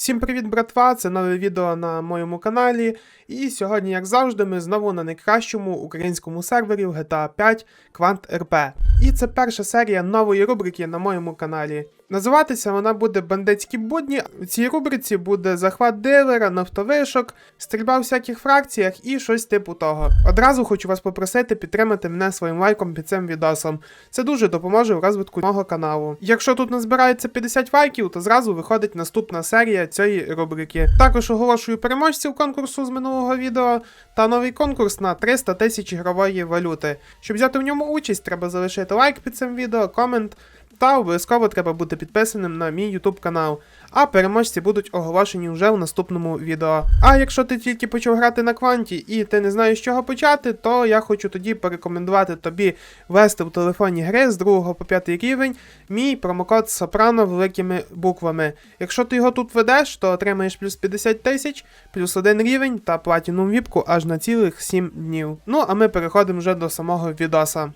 Всім привіт, братва! Це нове відео на моєму каналі. І сьогодні, як завжди, ми знову на найкращому українському сервері в GTA 5 Quant RP. І це перша серія нової рубрики на моєму каналі. Називатися вона буде Бандитські будні. У цій рубриці буде захват дилера, нафтовишок, стрільба в всяких фракціях і щось типу того. Одразу хочу вас попросити підтримати мене своїм лайком під цим відосом. Це дуже допоможе в розвитку мого каналу. Якщо тут назбирається 50 лайків, то зразу виходить наступна серія цієї рубрики. Також оголошую переможців конкурсу з минулого відео та новий конкурс на 300 тисяч ігрової валюти. Щоб взяти в ньому участь, треба залишити лайк під цим відео, комент. Та обов'язково треба бути підписаним на мій YouTube канал. А переможці будуть оголошені вже в наступному відео. А якщо ти тільки почав грати на кванті і ти не знаєш з чого почати, то я хочу тоді порекомендувати тобі ввести в телефоні гри з 2 по 5 рівень мій промокод Сопрано великими буквами. Якщо ти його тут ведеш, то отримаєш плюс 50 тисяч, плюс 1 рівень та платіну віпку аж на цілих 7 днів. Ну а ми переходимо вже до самого відоса.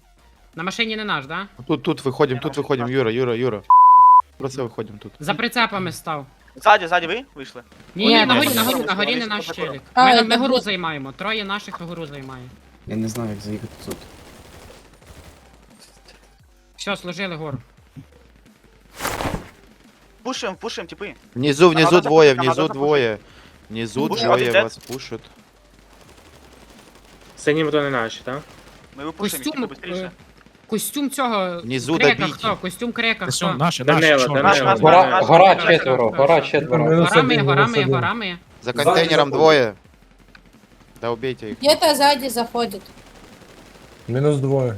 На машині не наш, да? Тут, тут выходим, тут выходим, Юра, Юра, Юра. Просто выходим тут. За прицепами став. Ззаді, ззаді ви вийшли? Ні, ні, Ой, на горі, ні, на ні, горі, ні, на горі ні, не ні, наш ні, челік. А, Ми, це ми гору буде- займаємо, троє наших гору займає. Я не знаю, як заїхати тут. Все, служили гору. Пушим, пушим, типи. Внизу, внизу надо двое, запушить, внизу надо двое. Внизу Пушим, двое один вас пушат. Синім то не наші, так? Ми випушимо їх Костюм, тільки швидше. е, костюм цього Внизу крека добійте. хто? Костюм крека Все, хто? наши, наши, Данила, Гора- наш, гора четверо, гора четверо. Горами, горами, горами. За контейнером двое. Да убейте их. Где-то сзади заходит. Мінус двоє.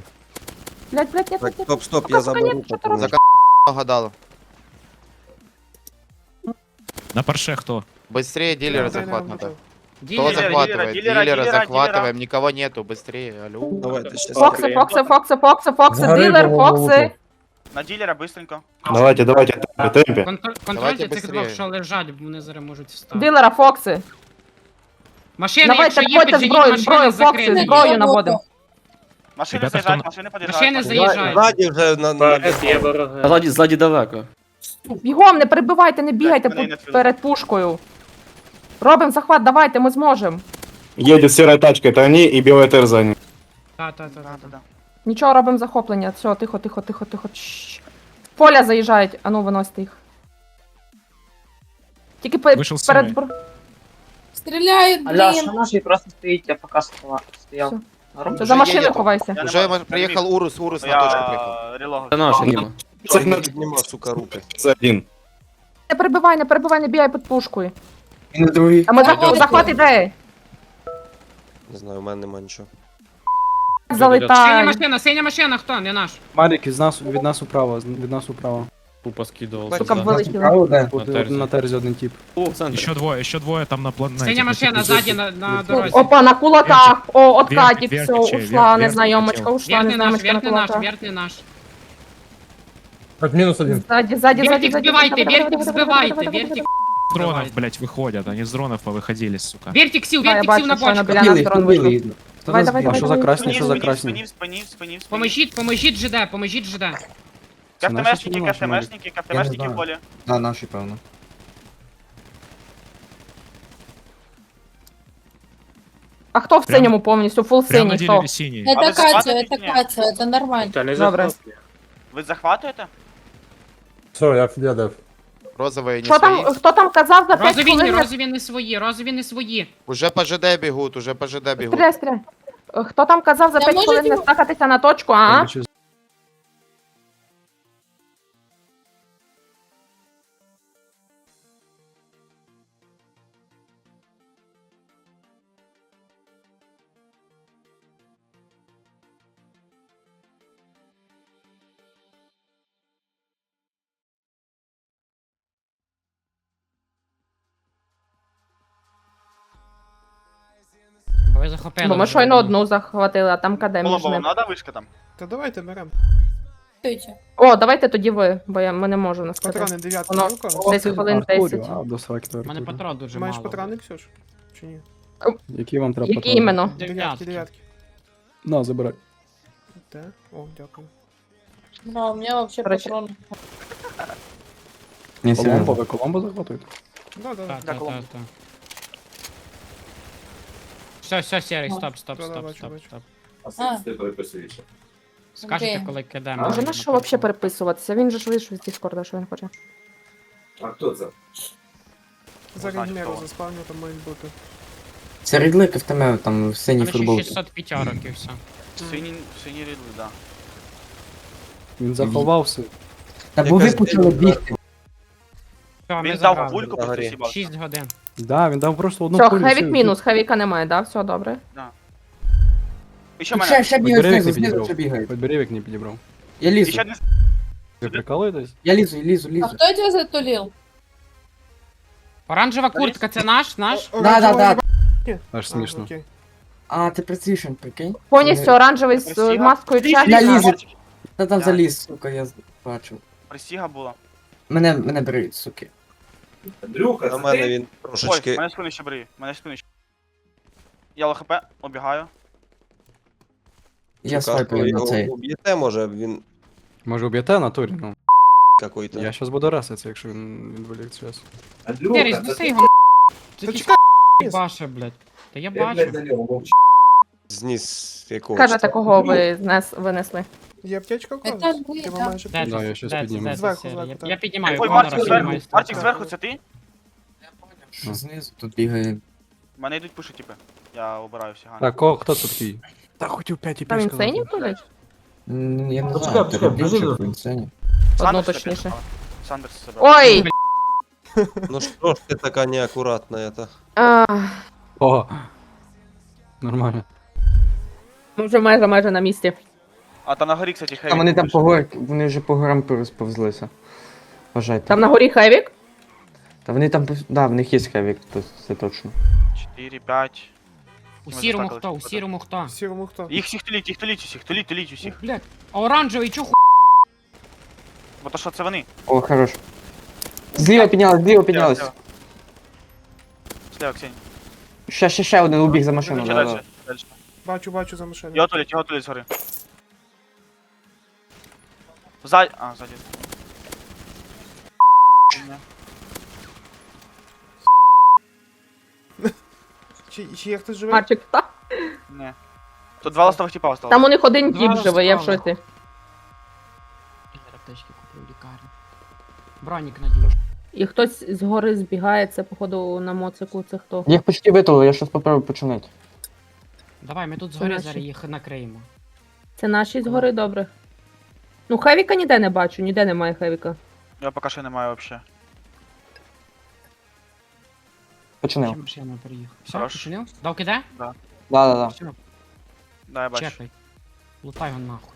Блять, блять, нет, Так, стоп, стоп, я заберу. нет, что-то. За гадал. На парше кто? Быстрее дилера захват надо. готов. Кто Ділер, Дилера, захватывает? дилера, Дилера дилера, захватываем. Никого нету. Быстрее. Алло. Давайте сейчас. Фокси, Фокси, Фокси, Фокси, Фокси, Згори дилер, було Фокси. На ділера бистренько. Давайте, давайте, темпі, темпі. Контр- Контрольте Давайте цих быстрее. двох, що лежать, бо вони зараз можуть встати. Дилера, Фокси. Машини, Давайте, якщо є, ходьте підженіть зброю, машини зброю, Фокси, закриті. зброю наводимо. Машини Ребята, заїжджають, хто- машини під'їжджають. Машини машини. заїжджають. Ззаді вже на, на... ПС є вороги. Ззаді, ззаді далеко. Бігом, не перебивайте, не бігайте мене пу- не відвели. перед пушкою. Робимо захват, давайте, ми зможемо. Едет серая тачка, это они и белая Тер за ним. Та, та, та, Да, та. да, да. Нічого, робимо захоплення. Все, тихо, тихо, тихо, тихо. Чш. Поля заїжджають, а ну виносьте їх. Тільки пе- Вийшов перед... сімей. бр- Стреляют, Аля, блин. просто стоїть, я поки стала- стояв. Все. Норм? За машиною едет. ховайся. Я не Уже можу, приехал Урус, Урус То на точку приехал. Я релогав. Це наш, Діма. Не підніма, сука, руки. Один. Не перебивай, не перебивай, не бігай під пушкою. І на другий. А ми захват іде. Не знаю, у мене нема нічого. Синя Залетай. машина, синя машина, хто? Не наш. Марік від нас, від нас управо, від нас управо. Тупо скидывал. Сука, Да. вилетіла. От, На терзі. на терзі один тип. Еще двое, еще двое там на план. Синя машина ззаді на, на дорозі. Опа, на кулаках. О, от Каті, все, чей, ушла вертик, незнайомочка, вертик. ушла Вертний наш, незнайомочка на вертний наш, кулаках. вертний наш. Так, минус один. Ззаді, ззаді, ззаді, Вертик ззаді. збивайте, давай, давай, вертик давай, збивайте, давай, давай, вертик. С дронов, блять, выходят. Они с дронов повыходили, сука. Вертик сів, Да, я вертик сів бачу, на що вона бочку. біля нас дрон вийшов. Хто Давай, нас давай, б'є? давай, Що за давай. красні, що за Спинів, красні? спинів, спинів, спинів, спинів. Поможіть, поможіть ЖД, поможіть ЖД. Це наші КФТМшники, чи не наші, Марік? КФТМшники, КФТМшники знаю. в полі. Да, наші, певно. А хто в Прямо- синьому повністю? Фул Прямо на синій, хто? дереве синий. А Это вы Катя, захватываете это меня? Катя, это нормально. Та не Добре. захоплює. Ви захватуєте? Все, я фидедев. Розовые не Що там, свои. хто там казав за 5 Розові, не- хвилин? розові не свої, розові не свої. Уже по ЖД бегут, уже по ЖД бегут. Стріляй, стріляй. Е, Хто там казав за Та 5 може хвилин не ти- стакатися на точку, а? Захопили. Бо ми вже. щойно одну захватили, а там каде між Колобова, ними. надо вишка там? Та давайте беремо. О, давайте тоді ви, бо я ми не можу нас Патрони дев'ятки Воно- у кого? 10 хвилин Артурю, 10. А, до сраки У мене патрон дуже Маєш мало. патрони, Ксюш? Чи ні? Які вам треба Які патрони? іменно? Дев'ятки, Дев'ятки. дев'ятки. На, забирай. Те? О, дякую. Да, у меня вообще Короче. патрон. Ні, Коломбо, ви Коломбо захватуєте? Да, да, Так, да. так, так, так. Все, все, серий, стоп, стоп, Да-да, стоп, бачу, стоп, бачу. стоп. А, Скажете, Окей. коли кидаємо. Може на що взагалі переписуватися? Він же ж вийшов з Діскорда, що він хоче. Зараз Значить, Гмеру того. заспавню, там мають бути. Це рідлик в тебе там в синій Там ще футболці. 600 п'ятярок і все. Сині, сині рідли, да. Він заховався. Та бо ви почали бігти. Все, ми Він дав забрали. пульку, просто горі. сібав. 6 годин. Да, він дав просто одну Все, пулю, хевік мінус, хевіка немає, да? Все добре. І ще Ще, мене. ще Хоч бігають беревик знизу, не знизу підібрав. ще бігають. Хоч беревик не підібрав. Я І лізу, ще один. Ви прикалуєтесь? я лізу, лізу, А лізу. хто тебе затулив? Оранжева куртка, це наш, наш? Да, да, да. Аж А, смішно. А, ти прецішен, прикинь? Повністю оранжевий з е, маскою Я чайника. лізу. Та там заліз, сука, я бачу. Присіга була. Мене, мене бриють, суки. На мене він Ой, трошечки. мене спини ще бери. Мене спини ще. Я ЛХП, обігаю. Я Сука, свайпаю на цей. Уб'єте, може, він Може уб'єте на турі, ну. какой-то. Я щас буду раситися, якщо він відволік час. Террі, здуси його. Це Та ті чекай, баше, блядь. Та я бачу. Зніс якогось. Кажете, кого ви знес, винесли. Є аптечка в когось? Це буде, Ти так. майже Де Да, це? я щас Де це? підніму. Де це Зверху, серія? зверху, Я- так. Я піднімаю Ой, Конора, Мартик зверху. піднімаю. Мартик зверху, це ти? Що знизу тут бігає. В Мене йдуть пуші, типи. Я обираю всі гани. Так, о, хто тут такий? Та хотів 5 і Там 5 він синій тулить? М, Я не Почекай, знаю, почекай, ти робив, подожди. чи в сцені? Одну Сандерс точніше. себе. Сандерс себе. Ой! Ну що ж ти така неаккуратна, это. А, О! Нормально. Ми вже майже майже на місці. А там на горі, кстати, хеві. А вони там по гор... вони вже по горам розповзлися. Вважайте. Там на горі хевік. Та вони там, да, в них є хевік, то це точно. 4, 5. У Ми сірому хто? У всіх сірому хто? В сірому хто? Їх всіх туліть, їх туліть усіх, туліть, туліть усіх. Ух, блядь. А оранжевий чого Бо то що це вони? О, хорош. Зліва піднялась, зліва піднялась. Слева, Ксень. Ще, ще, ще один убіг за машину. Да, дальше, да. дальше. Бачу, бачу за машиною. Його тулять, його тулять згори. Ззаді, а, ззаді. Чи, чи є хтось живий? Марчик, та? Не. Тут два ластових типа осталось. Там у них один Два тіп живе, я в розправи. шоці. Аптечки купив в лікарні. Бронік надію. І хтось з гори збігає, це походу на моцику, це хто? Їх почти витулили, я щось попробую починати. Давай, ми тут згори наші. зараз їх накриємо. Це наші з гори, добре. Ну, хевіка ніде не бачу, ніде немає хевіка. Я поки що не маю вообще. Починив. Ще машина приїхав. Все, Хорош. починив? Дав киде? Да, да, да. Все, Да, я бачу. чекай. Лутай його нахуй.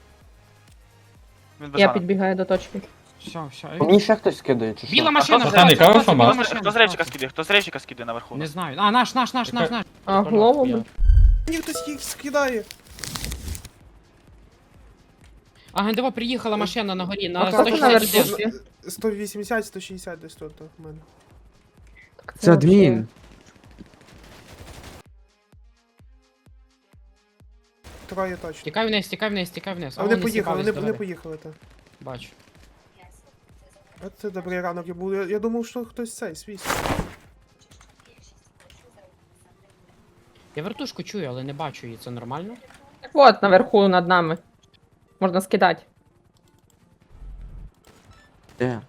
Він без Я підбігаю до точки. Все, все. По мені ще хтось скидає, чи що? Біла машина, хто біла машина. з рейчика скидає? Хто з рейчика скидає наверху? Не знаю. А, наш, наш, наш, наш, наш. А, голову би. Хтось їх скидає. А, Гендево приїхала машина на горі на А, та, Хто та, це 161. наверху? 180, 160 десь тут в мене. Це адмін. Троє точно. Тікай вниз, тікай вниз, тікай вниз. А вони вони поїхали, вони, вони поїхали, так. Бачу. От це добрий ранок я був. Я, я думав, що хтось цей свій. Я вертушку чую, але не бачу її, це нормально? От, наверху над нами. Можна скидати. Де?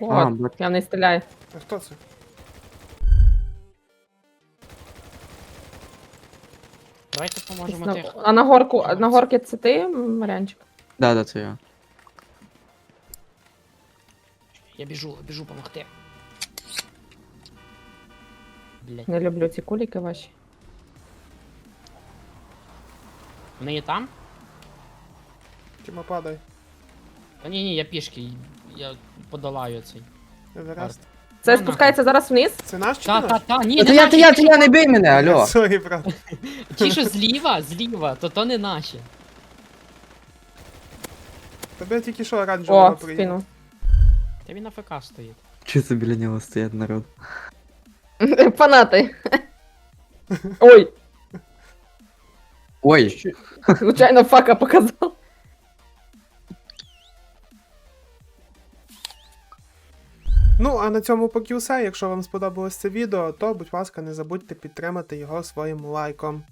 От, А, бачу. я в неї стріляю. А хто це? Давайте поможемо На- тих. А на горку, а на горки це ти, Марянчик? Да, да, це я. Я біжу, біжу помогти. Блять. Не люблю ці куліки ваші. Вони є там? Тіма падай. Та ні, ні, я пішки. Я подолаю цей. Еверест. Це Ну, спускається зараз вниз? Це наш чи Та, не та, наш? та, ні, Та не я, наші, то я, то я, не бий мене, алло. Сорі, брат. Ті, що зліва, зліва, то то не наші. Тебе тільки що оранжевого О, приїхав. спину. Та він на ФК стоїть. Чи це біля нього стоять народ? Фанати. Ой, Ой, случайно фака показав. Ну а на цьому поки все. Якщо вам сподобалось це відео, то будь ласка, не забудьте підтримати його своїм лайком.